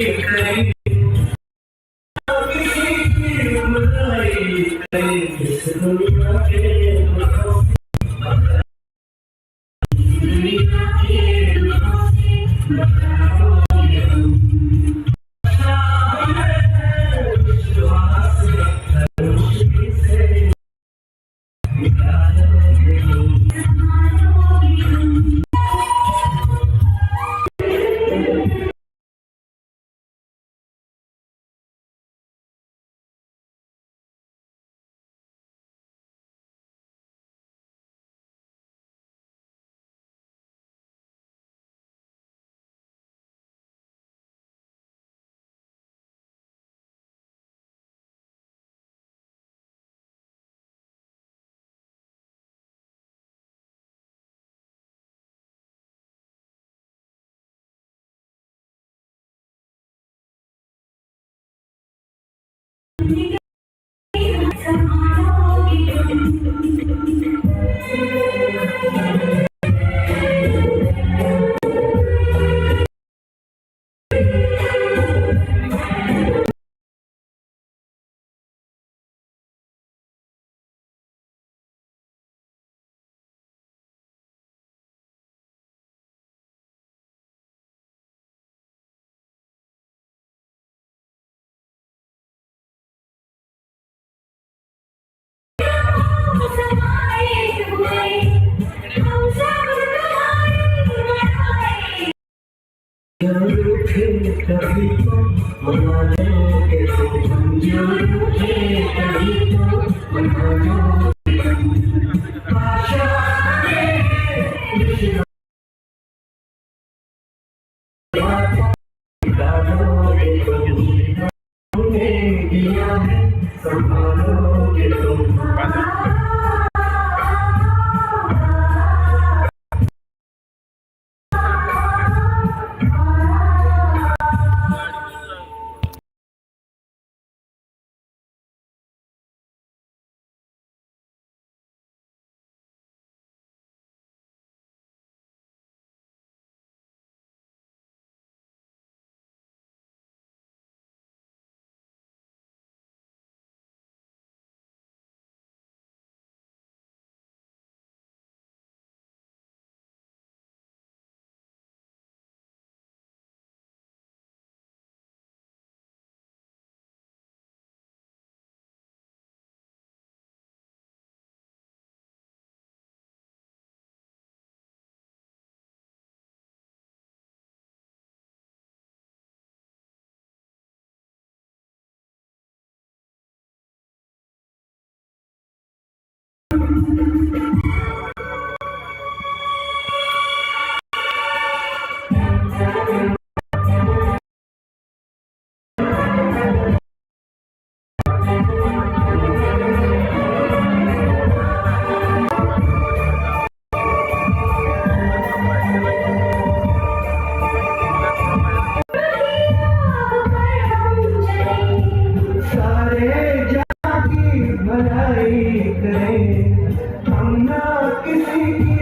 Thank you. रूठे कभी तो मनाने के तुम बन जो रूठे कभी तो मनाने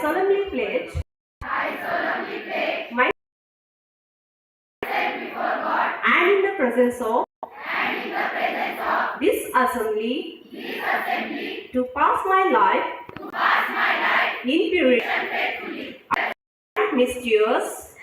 solemnly pledge. I solemnly pledge. My before God. And in the presence of. And in the presence of. This assembly. This assembly. To pass my life. To pass my life. In purity. And faithfully. And mischievous.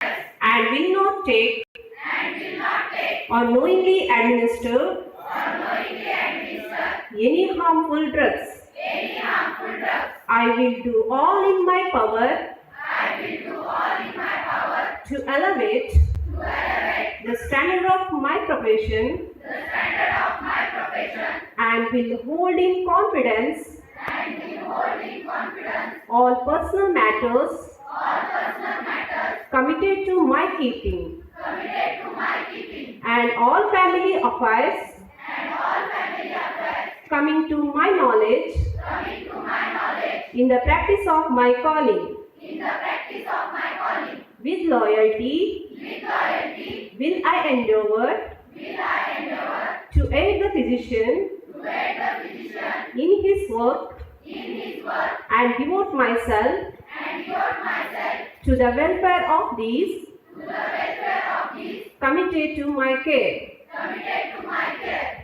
And will not take. And will not take. Or knowingly administer. Or knowingly administer. Any harmful drugs any harmful drugs. I will do all in my power. I will do all in my power to elevate, to elevate the standard of my profession. The standard of my profession. And will hold in confidence. And will hold in confidence all personal matters. All personal matters committed to my keeping. Committed to my keeping. And all family affairs. And all family affairs coming to my knowledge, coming to my knowledge in the practice of my calling, in the practice of my calling with loyalty, with loyalty will I endeavor, will I endeavor to aid the physician, to aid the physician in his work, in his work and devote myself, and devote myself to the welfare of these, to the welfare of these committed to my care, committed to my care.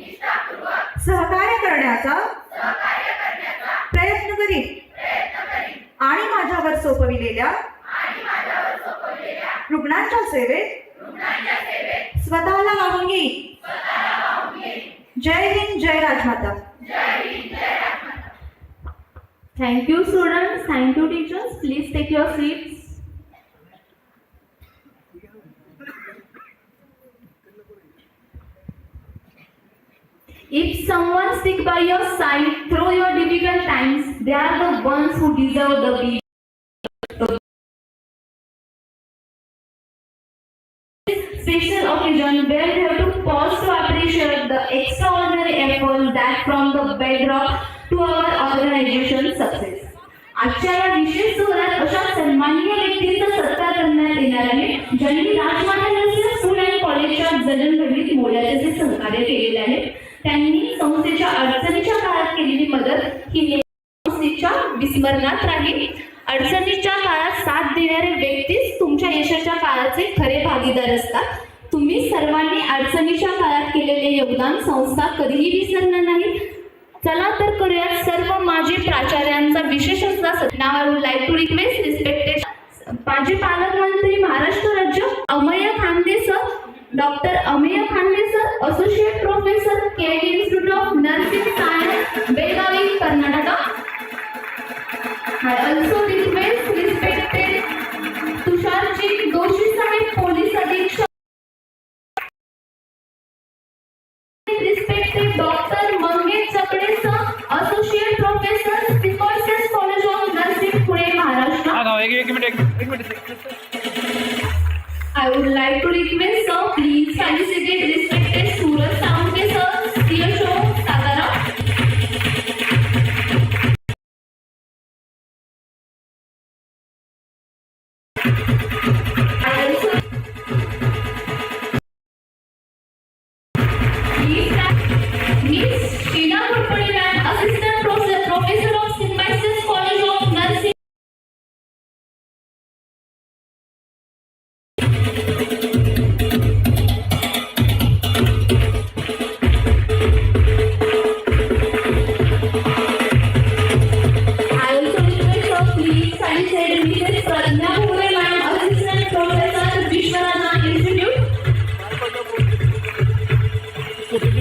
सहकार्य करण्याचा प्रयत्न करीत आणि माझ्यावर सोपविलेल्या रुग्णांच्या सेवेत स्वतःला लावून घे जय हिंद जय Rajmata thank you student thank you teachers please take your seats If someone stick by your side through your difficult times, they are the ones who deserve the beat. special occasion where we have to pause to appreciate the extraordinary effort that from the bedrock to our organization success. आजच्या विशेष सोहळ्यात अशा सन्माननीय व्यक्तींचा सत्कार करण्यात येणार आहे ज्यांनी राजमाता स्कूल अँड कॉलेजच्या जडणघडणीत मोलाचे सहकार्य केलेले आहे त्यांनी संस्थेच्या अडचणीच्या काळात केलेली मदत ही संस्थेच्या विस्मरणात राहील अडचणीच्या काळात साथ देणारे व्यक्तीच तुमच्या यशाच्या काळाचे खरे भागीदार असतात तुम्ही सर्वांनी अडचणीच्या काळात केलेले योगदान संस्था कधीही विसरणार नाही चला तर करूयात सर्व माझे प्राचार्यांचा विशेष असला नाव लाईक टू रिक्वेस्ट रिस्पेक्टेड माझे पालकमंत्री महाराष्ट्र राज्य Amay doctor Amir Khande sir associate professor K institute of nursing science Belagavi Karnataka I also request respected Tusharji Doshi Saheb police अधीक्षक respected doctor Mangesh Chakde sir associate professor college of nursing Pune Maharashtra I would like to request 这些这些。